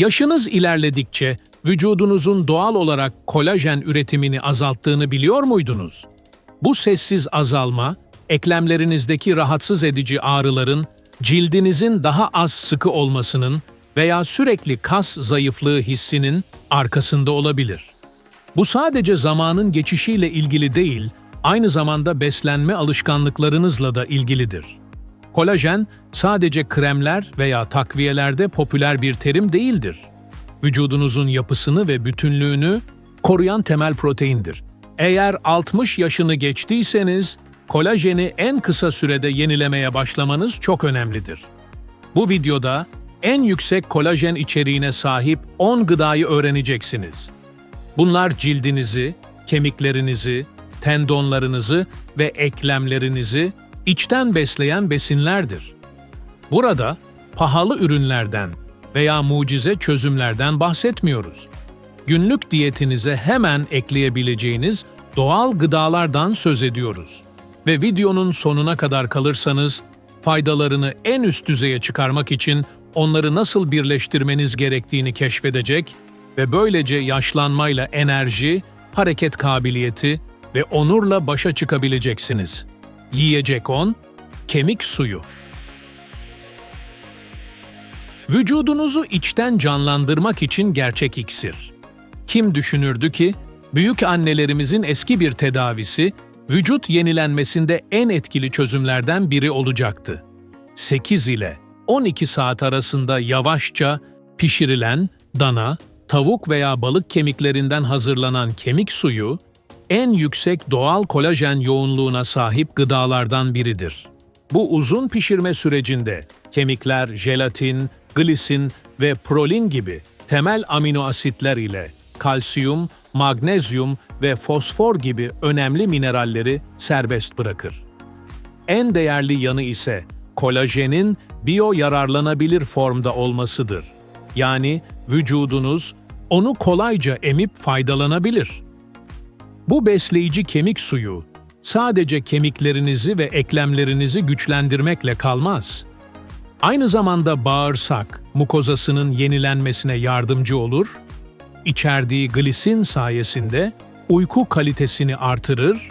Yaşınız ilerledikçe vücudunuzun doğal olarak kolajen üretimini azalttığını biliyor muydunuz? Bu sessiz azalma, eklemlerinizdeki rahatsız edici ağrıların, cildinizin daha az sıkı olmasının veya sürekli kas zayıflığı hissinin arkasında olabilir. Bu sadece zamanın geçişiyle ilgili değil, aynı zamanda beslenme alışkanlıklarınızla da ilgilidir. Kolajen sadece kremler veya takviyelerde popüler bir terim değildir. Vücudunuzun yapısını ve bütünlüğünü koruyan temel proteindir. Eğer 60 yaşını geçtiyseniz, kolajeni en kısa sürede yenilemeye başlamanız çok önemlidir. Bu videoda en yüksek kolajen içeriğine sahip 10 gıdayı öğreneceksiniz. Bunlar cildinizi, kemiklerinizi, tendonlarınızı ve eklemlerinizi içten besleyen besinlerdir. Burada pahalı ürünlerden veya mucize çözümlerden bahsetmiyoruz. Günlük diyetinize hemen ekleyebileceğiniz doğal gıdalardan söz ediyoruz. Ve videonun sonuna kadar kalırsanız faydalarını en üst düzeye çıkarmak için onları nasıl birleştirmeniz gerektiğini keşfedecek ve böylece yaşlanmayla enerji, hareket kabiliyeti ve onurla başa çıkabileceksiniz. Yiyecek 10, kemik suyu. Vücudunuzu içten canlandırmak için gerçek iksir. Kim düşünürdü ki, büyük annelerimizin eski bir tedavisi, vücut yenilenmesinde en etkili çözümlerden biri olacaktı. 8 ile 12 saat arasında yavaşça pişirilen dana, tavuk veya balık kemiklerinden hazırlanan kemik suyu, en yüksek doğal kolajen yoğunluğuna sahip gıdalardan biridir. Bu uzun pişirme sürecinde kemikler jelatin, glisin ve prolin gibi temel amino asitler ile kalsiyum, magnezyum ve fosfor gibi önemli mineralleri serbest bırakır. En değerli yanı ise kolajenin biyo yararlanabilir formda olmasıdır. Yani vücudunuz onu kolayca emip faydalanabilir. Bu besleyici kemik suyu sadece kemiklerinizi ve eklemlerinizi güçlendirmekle kalmaz. Aynı zamanda bağırsak mukozasının yenilenmesine yardımcı olur, içerdiği glisin sayesinde uyku kalitesini artırır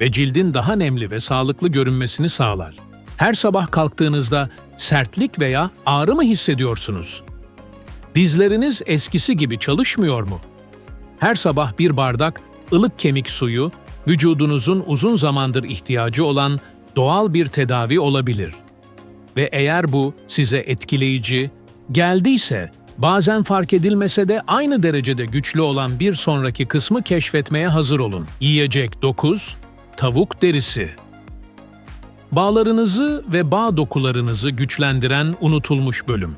ve cildin daha nemli ve sağlıklı görünmesini sağlar. Her sabah kalktığınızda sertlik veya ağrı mı hissediyorsunuz? Dizleriniz eskisi gibi çalışmıyor mu? Her sabah bir bardak ılık kemik suyu, vücudunuzun uzun zamandır ihtiyacı olan doğal bir tedavi olabilir. Ve eğer bu size etkileyici geldiyse, bazen fark edilmese de aynı derecede güçlü olan bir sonraki kısmı keşfetmeye hazır olun. Yiyecek 9, tavuk derisi. Bağlarınızı ve bağ dokularınızı güçlendiren unutulmuş bölüm.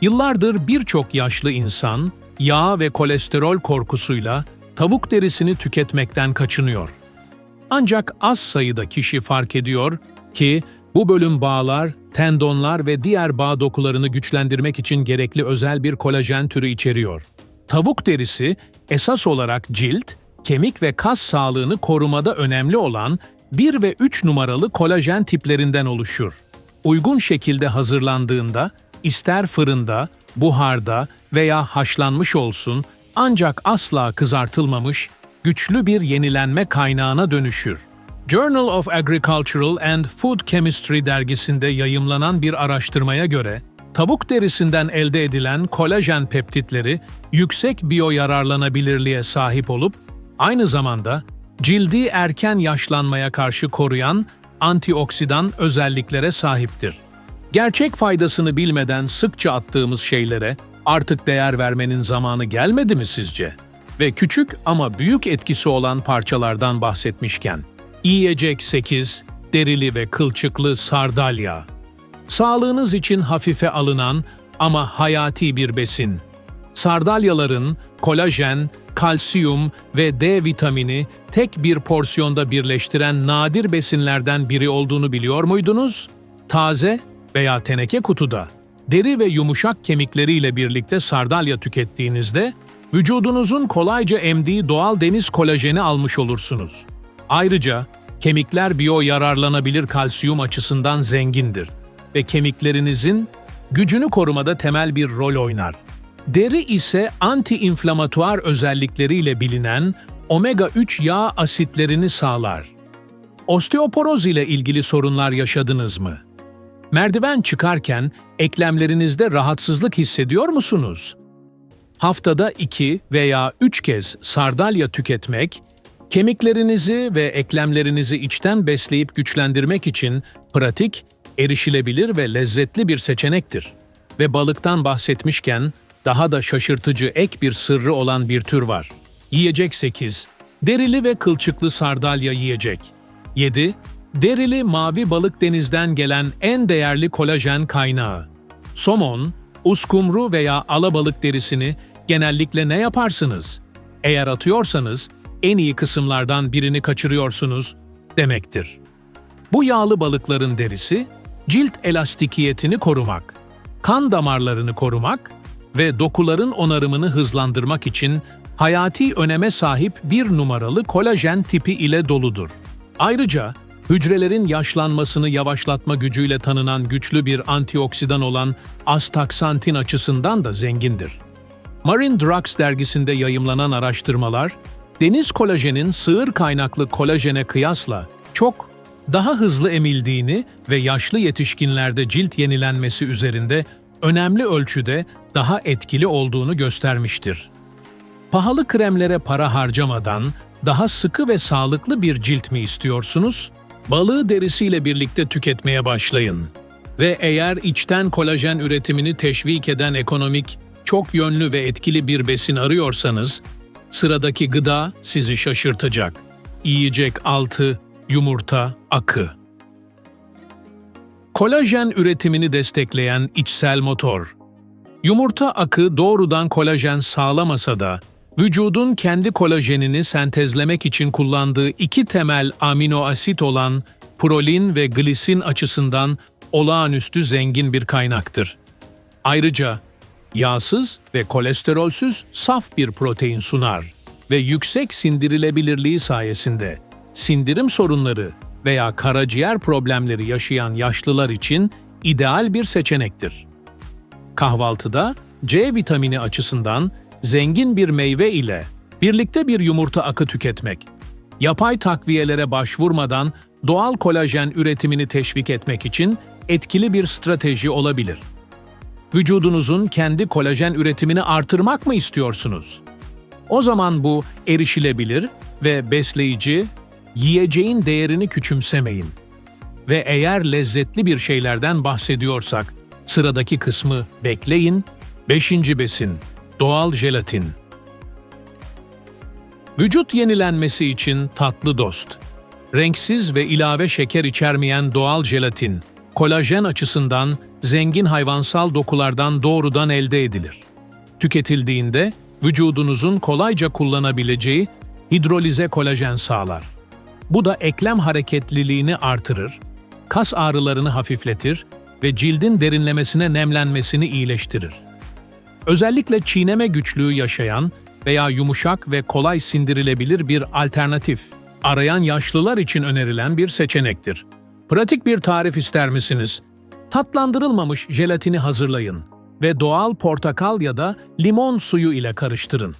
Yıllardır birçok yaşlı insan yağ ve kolesterol korkusuyla tavuk derisini tüketmekten kaçınıyor. Ancak az sayıda kişi fark ediyor ki bu bölüm bağlar, tendonlar ve diğer bağ dokularını güçlendirmek için gerekli özel bir kolajen türü içeriyor. Tavuk derisi esas olarak cilt, kemik ve kas sağlığını korumada önemli olan 1 ve 3 numaralı kolajen tiplerinden oluşur. Uygun şekilde hazırlandığında ister fırında, buharda veya haşlanmış olsun ancak asla kızartılmamış, güçlü bir yenilenme kaynağına dönüşür. Journal of Agricultural and Food Chemistry dergisinde yayımlanan bir araştırmaya göre, tavuk derisinden elde edilen kolajen peptitleri yüksek biyoyararlanabilirliğe sahip olup, aynı zamanda cildi erken yaşlanmaya karşı koruyan antioksidan özelliklere sahiptir. Gerçek faydasını bilmeden sıkça attığımız şeylere artık değer vermenin zamanı gelmedi mi sizce? Ve küçük ama büyük etkisi olan parçalardan bahsetmişken, yiyecek 8, derili ve kılçıklı sardalya. Sağlığınız için hafife alınan ama hayati bir besin. Sardalyaların kolajen, kalsiyum ve D vitamini tek bir porsiyonda birleştiren nadir besinlerden biri olduğunu biliyor muydunuz? Taze veya teneke kutuda deri ve yumuşak kemikleriyle birlikte sardalya tükettiğinizde vücudunuzun kolayca emdiği doğal deniz kolajeni almış olursunuz. Ayrıca kemikler biyo yararlanabilir kalsiyum açısından zengindir ve kemiklerinizin gücünü korumada temel bir rol oynar. Deri ise anti-inflamatuar özellikleriyle bilinen omega-3 yağ asitlerini sağlar. Osteoporoz ile ilgili sorunlar yaşadınız mı? Merdiven çıkarken eklemlerinizde rahatsızlık hissediyor musunuz? Haftada 2 veya 3 kez sardalya tüketmek, kemiklerinizi ve eklemlerinizi içten besleyip güçlendirmek için pratik, erişilebilir ve lezzetli bir seçenektir. Ve balıktan bahsetmişken daha da şaşırtıcı ek bir sırrı olan bir tür var. Yiyecek 8. Derili ve kılçıklı sardalya yiyecek. 7. Derili mavi balık denizden gelen en değerli kolajen kaynağı. Somon, uskumru veya alabalık derisini genellikle ne yaparsınız? Eğer atıyorsanız en iyi kısımlardan birini kaçırıyorsunuz demektir. Bu yağlı balıkların derisi, cilt elastikiyetini korumak, kan damarlarını korumak ve dokuların onarımını hızlandırmak için hayati öneme sahip bir numaralı kolajen tipi ile doludur. Ayrıca hücrelerin yaşlanmasını yavaşlatma gücüyle tanınan güçlü bir antioksidan olan astaksantin açısından da zengindir. Marine Drugs dergisinde yayımlanan araştırmalar, deniz kolajenin sığır kaynaklı kolajene kıyasla çok daha hızlı emildiğini ve yaşlı yetişkinlerde cilt yenilenmesi üzerinde önemli ölçüde daha etkili olduğunu göstermiştir. Pahalı kremlere para harcamadan daha sıkı ve sağlıklı bir cilt mi istiyorsunuz? Balığı derisiyle birlikte tüketmeye başlayın. Ve eğer içten kolajen üretimini teşvik eden ekonomik, çok yönlü ve etkili bir besin arıyorsanız, sıradaki gıda sizi şaşırtacak. Yiyecek altı, yumurta, akı. Kolajen üretimini destekleyen içsel motor. Yumurta akı doğrudan kolajen sağlamasa da, vücudun kendi kolajenini sentezlemek için kullandığı iki temel amino asit olan prolin ve glisin açısından olağanüstü zengin bir kaynaktır. Ayrıca yağsız ve kolesterolsüz saf bir protein sunar ve yüksek sindirilebilirliği sayesinde sindirim sorunları veya karaciğer problemleri yaşayan yaşlılar için ideal bir seçenektir. Kahvaltıda C vitamini açısından zengin bir meyve ile birlikte bir yumurta akı tüketmek, yapay takviyelere başvurmadan doğal kolajen üretimini teşvik etmek için etkili bir strateji olabilir. Vücudunuzun kendi kolajen üretimini artırmak mı istiyorsunuz? O zaman bu erişilebilir ve besleyici, yiyeceğin değerini küçümsemeyin. Ve eğer lezzetli bir şeylerden bahsediyorsak, sıradaki kısmı bekleyin. Beşinci besin, doğal jelatin. Vücut yenilenmesi için tatlı dost. Renksiz ve ilave şeker içermeyen doğal jelatin, kolajen açısından zengin hayvansal dokulardan doğrudan elde edilir. Tüketildiğinde vücudunuzun kolayca kullanabileceği hidrolize kolajen sağlar. Bu da eklem hareketliliğini artırır, kas ağrılarını hafifletir ve cildin derinlemesine nemlenmesini iyileştirir. Özellikle çiğneme güçlüğü yaşayan veya yumuşak ve kolay sindirilebilir bir alternatif arayan yaşlılar için önerilen bir seçenektir. Pratik bir tarif ister misiniz? Tatlandırılmamış jelatini hazırlayın ve doğal portakal ya da limon suyu ile karıştırın.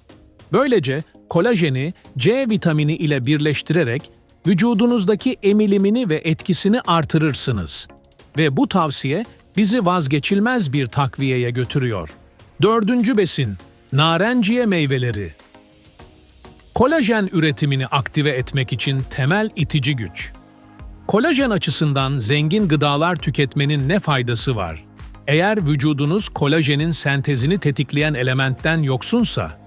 Böylece kolajeni C vitamini ile birleştirerek vücudunuzdaki emilimini ve etkisini artırırsınız. Ve bu tavsiye bizi vazgeçilmez bir takviyeye götürüyor. Dördüncü besin, narenciye meyveleri. Kolajen üretimini aktive etmek için temel itici güç. Kolajen açısından zengin gıdalar tüketmenin ne faydası var? Eğer vücudunuz kolajenin sentezini tetikleyen elementten yoksunsa,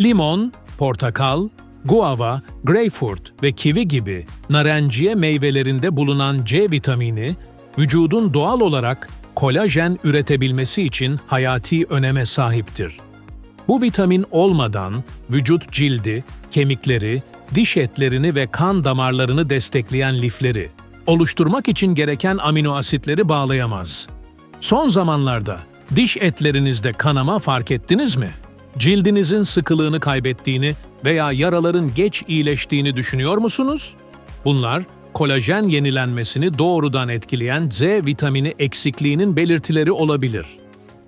limon, portakal, guava, greyfurt ve kivi gibi narenciye meyvelerinde bulunan C vitamini, vücudun doğal olarak kolajen üretebilmesi için hayati öneme sahiptir. Bu vitamin olmadan vücut cildi, kemikleri, diş etlerini ve kan damarlarını destekleyen lifleri oluşturmak için gereken amino asitleri bağlayamaz. Son zamanlarda diş etlerinizde kanama fark ettiniz mi? Cildinizin sıkılığını kaybettiğini veya yaraların geç iyileştiğini düşünüyor musunuz? Bunlar kolajen yenilenmesini doğrudan etkileyen Z vitamini eksikliğinin belirtileri olabilir.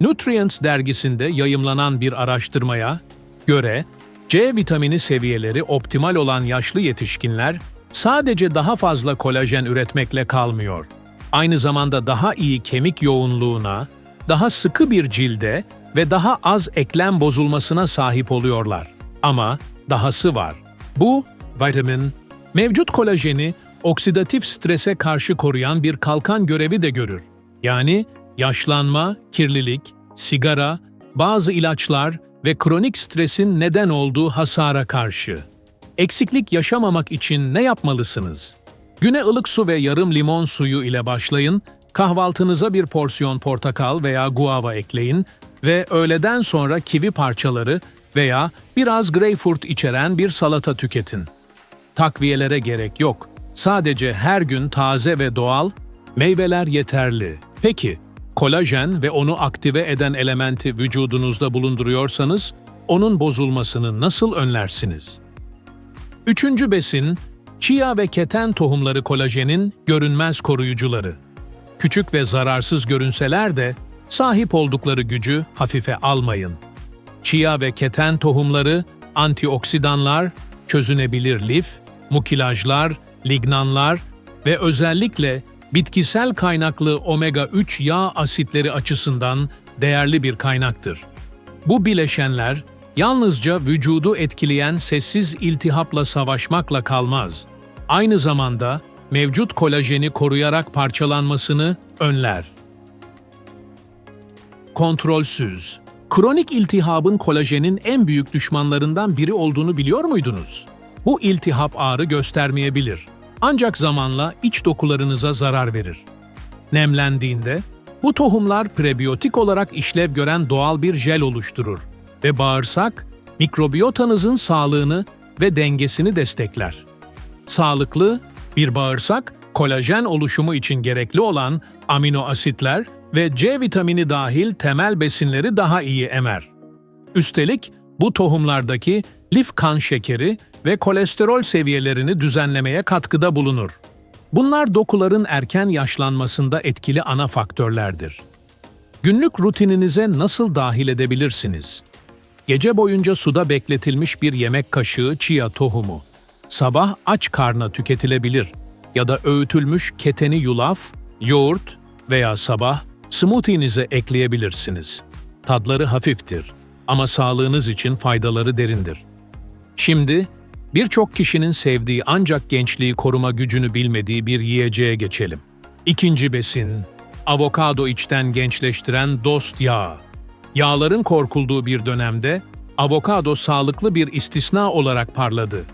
Nutrients dergisinde yayımlanan bir araştırmaya göre C vitamini seviyeleri optimal olan yaşlı yetişkinler sadece daha fazla kolajen üretmekle kalmıyor. Aynı zamanda daha iyi kemik yoğunluğuna, daha sıkı bir cilde ve daha az eklem bozulmasına sahip oluyorlar. Ama dahası var. Bu vitamin mevcut kolajeni oksidatif strese karşı koruyan bir kalkan görevi de görür. Yani yaşlanma, kirlilik, sigara, bazı ilaçlar ve kronik stresin neden olduğu hasara karşı. Eksiklik yaşamamak için ne yapmalısınız? Güne ılık su ve yarım limon suyu ile başlayın, kahvaltınıza bir porsiyon portakal veya guava ekleyin ve öğleden sonra kivi parçaları veya biraz greyfurt içeren bir salata tüketin. Takviyelere gerek yok. Sadece her gün taze ve doğal meyveler yeterli. Peki, kolajen ve onu aktive eden elementi vücudunuzda bulunduruyorsanız, onun bozulmasını nasıl önlersiniz? Üçüncü besin, chia ve keten tohumları kolajenin görünmez koruyucuları. Küçük ve zararsız görünseler de sahip oldukları gücü hafife almayın. Chia ve keten tohumları antioksidanlar, çözünebilir lif, mukilajlar, lignanlar ve özellikle bitkisel kaynaklı omega-3 yağ asitleri açısından değerli bir kaynaktır. Bu bileşenler yalnızca vücudu etkileyen sessiz iltihapla savaşmakla kalmaz. Aynı zamanda mevcut kolajeni koruyarak parçalanmasını önler. Kontrolsüz. Kronik iltihabın kolajenin en büyük düşmanlarından biri olduğunu biliyor muydunuz? Bu iltihap ağrı göstermeyebilir. Ancak zamanla iç dokularınıza zarar verir. Nemlendiğinde bu tohumlar prebiyotik olarak işlev gören doğal bir jel oluşturur ve bağırsak mikrobiyotanızın sağlığını ve dengesini destekler. Sağlıklı bir bağırsak kolajen oluşumu için gerekli olan amino asitler ve C vitamini dahil temel besinleri daha iyi emer. Üstelik bu tohumlardaki lif kan şekeri ve kolesterol seviyelerini düzenlemeye katkıda bulunur. Bunlar dokuların erken yaşlanmasında etkili ana faktörlerdir. Günlük rutininize nasıl dahil edebilirsiniz? Gece boyunca suda bekletilmiş bir yemek kaşığı chia tohumu. Sabah aç karna tüketilebilir ya da öğütülmüş keteni yulaf, yoğurt veya sabah smoothie'nize ekleyebilirsiniz. Tadları hafiftir ama sağlığınız için faydaları derindir. Şimdi birçok kişinin sevdiği ancak gençliği koruma gücünü bilmediği bir yiyeceğe geçelim. İkinci besin, avokado içten gençleştiren dost yağı. Yağların korkulduğu bir dönemde avokado sağlıklı bir istisna olarak parladı.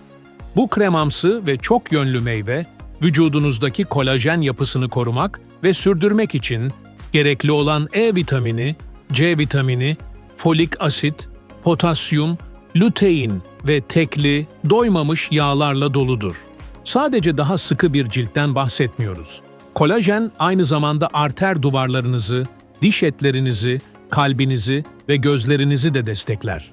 Bu kremamsı ve çok yönlü meyve, vücudunuzdaki kolajen yapısını korumak ve sürdürmek için gerekli olan E vitamini, C vitamini, folik asit, potasyum, lutein ve tekli, doymamış yağlarla doludur. Sadece daha sıkı bir ciltten bahsetmiyoruz. Kolajen aynı zamanda arter duvarlarınızı, diş etlerinizi, kalbinizi ve gözlerinizi de destekler.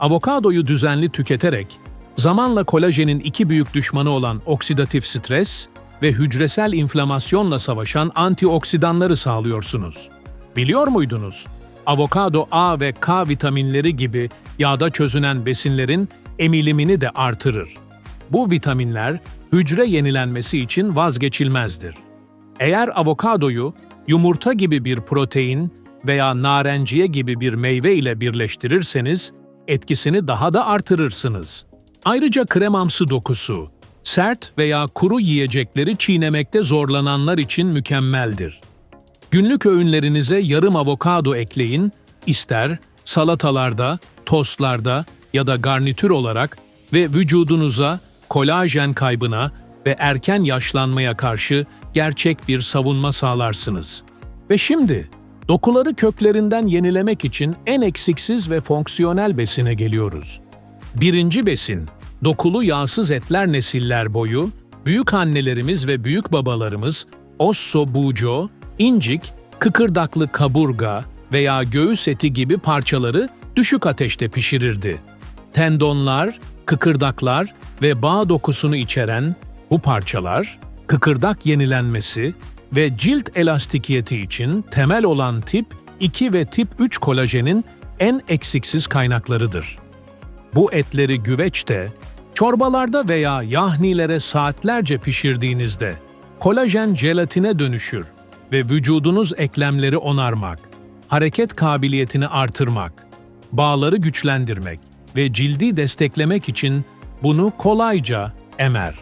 Avokadoyu düzenli tüketerek, zamanla kolajenin iki büyük düşmanı olan oksidatif stres ve hücresel inflamasyonla savaşan antioksidanları sağlıyorsunuz. Biliyor muydunuz? Avokado A ve K vitaminleri gibi yağda çözünen besinlerin emilimini de artırır. Bu vitaminler hücre yenilenmesi için vazgeçilmezdir. Eğer avokadoyu yumurta gibi bir protein veya narenciye gibi bir meyve ile birleştirirseniz etkisini daha da artırırsınız. Ayrıca kremamsı dokusu, sert veya kuru yiyecekleri çiğnemekte zorlananlar için mükemmeldir. Günlük öğünlerinize yarım avokado ekleyin, ister salatalarda, tostlarda ya da garnitür olarak ve vücudunuza kolajen kaybına ve erken yaşlanmaya karşı gerçek bir savunma sağlarsınız. Ve şimdi dokuları köklerinden yenilemek için en eksiksiz ve fonksiyonel besine geliyoruz. Birinci besin, dokulu yağsız etler nesiller boyu, büyük annelerimiz ve büyük babalarımız osso buco, incik, kıkırdaklı kaburga veya göğüs eti gibi parçaları düşük ateşte pişirirdi. Tendonlar, kıkırdaklar ve bağ dokusunu içeren bu parçalar, kıkırdak yenilenmesi ve cilt elastikiyeti için temel olan tip 2 ve tip 3 kolajenin en eksiksiz kaynaklarıdır. Bu etleri güveçte, çorbalarda veya yahnilere saatlerce pişirdiğinizde kolajen jelatine dönüşür ve vücudunuz eklemleri onarmak, hareket kabiliyetini artırmak, bağları güçlendirmek ve cildi desteklemek için bunu kolayca emer.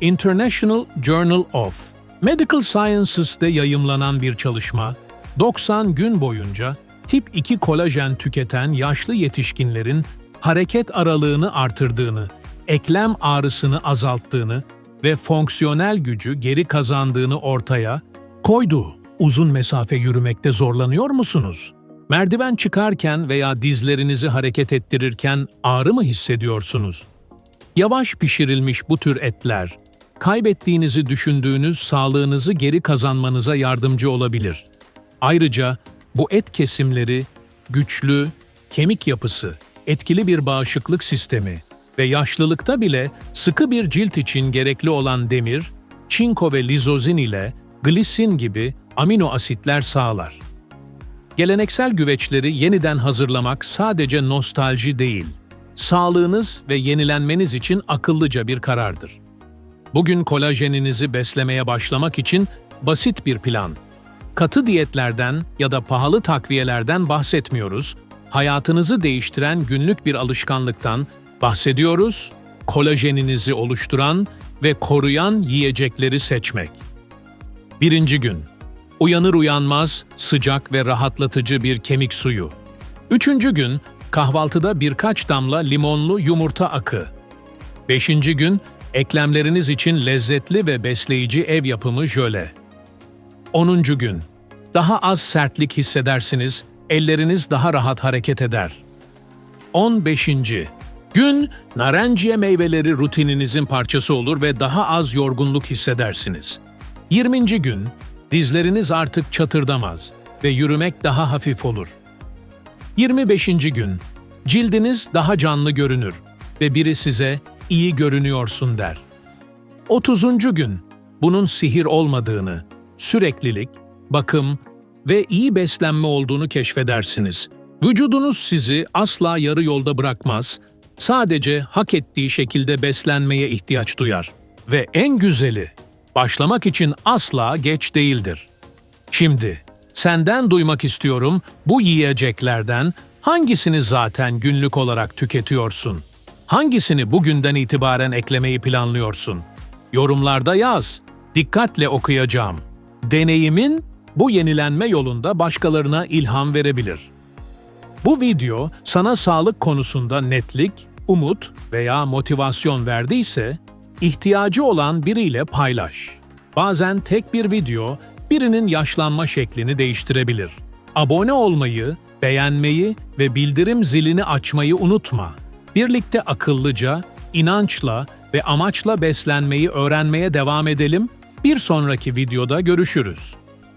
International Journal of Medical Sciences'te yayımlanan bir çalışma, 90 gün boyunca tip 2 kolajen tüketen yaşlı yetişkinlerin hareket aralığını artırdığını, eklem ağrısını azalttığını ve fonksiyonel gücü geri kazandığını ortaya koydu. Uzun mesafe yürümekte zorlanıyor musunuz? Merdiven çıkarken veya dizlerinizi hareket ettirirken ağrı mı hissediyorsunuz? Yavaş pişirilmiş bu tür etler, kaybettiğinizi düşündüğünüz sağlığınızı geri kazanmanıza yardımcı olabilir. Ayrıca bu et kesimleri güçlü, kemik yapısı, etkili bir bağışıklık sistemi ve yaşlılıkta bile sıkı bir cilt için gerekli olan demir, çinko ve lizozin ile glisin gibi amino asitler sağlar. Geleneksel güveçleri yeniden hazırlamak sadece nostalji değil, sağlığınız ve yenilenmeniz için akıllıca bir karardır. Bugün kolajeninizi beslemeye başlamak için basit bir plan. Katı diyetlerden ya da pahalı takviyelerden bahsetmiyoruz, hayatınızı değiştiren günlük bir alışkanlıktan bahsediyoruz, kolajeninizi oluşturan ve koruyan yiyecekleri seçmek. Birinci gün. Uyanır uyanmaz sıcak ve rahatlatıcı bir kemik suyu. Üçüncü gün kahvaltıda birkaç damla limonlu yumurta akı. Beşinci gün eklemleriniz için lezzetli ve besleyici ev yapımı jöle. 10. gün. Daha az sertlik hissedersiniz, elleriniz daha rahat hareket eder. 15. Gün, narenciye meyveleri rutininizin parçası olur ve daha az yorgunluk hissedersiniz. 20. gün, dizleriniz artık çatırdamaz ve yürümek daha hafif olur. 25. gün, cildiniz daha canlı görünür ve biri size iyi görünüyorsun der. 30. gün, bunun sihir olmadığını, süreklilik, bakım ve iyi beslenme olduğunu keşfedersiniz. Vücudunuz sizi asla yarı yolda bırakmaz, sadece hak ettiği şekilde beslenmeye ihtiyaç duyar. Ve en güzeli, başlamak için asla geç değildir. Şimdi, senden duymak istiyorum bu yiyeceklerden hangisini zaten günlük olarak tüketiyorsun? Hangisini bugünden itibaren eklemeyi planlıyorsun? Yorumlarda yaz. Dikkatle okuyacağım. Deneyimin bu yenilenme yolunda başkalarına ilham verebilir. Bu video sana sağlık konusunda netlik, umut veya motivasyon verdiyse, ihtiyacı olan biriyle paylaş. Bazen tek bir video birinin yaşlanma şeklini değiştirebilir. Abone olmayı, beğenmeyi ve bildirim zilini açmayı unutma. Birlikte akıllıca, inançla ve amaçla beslenmeyi öğrenmeye devam edelim. Bir sonraki videoda görüşürüz.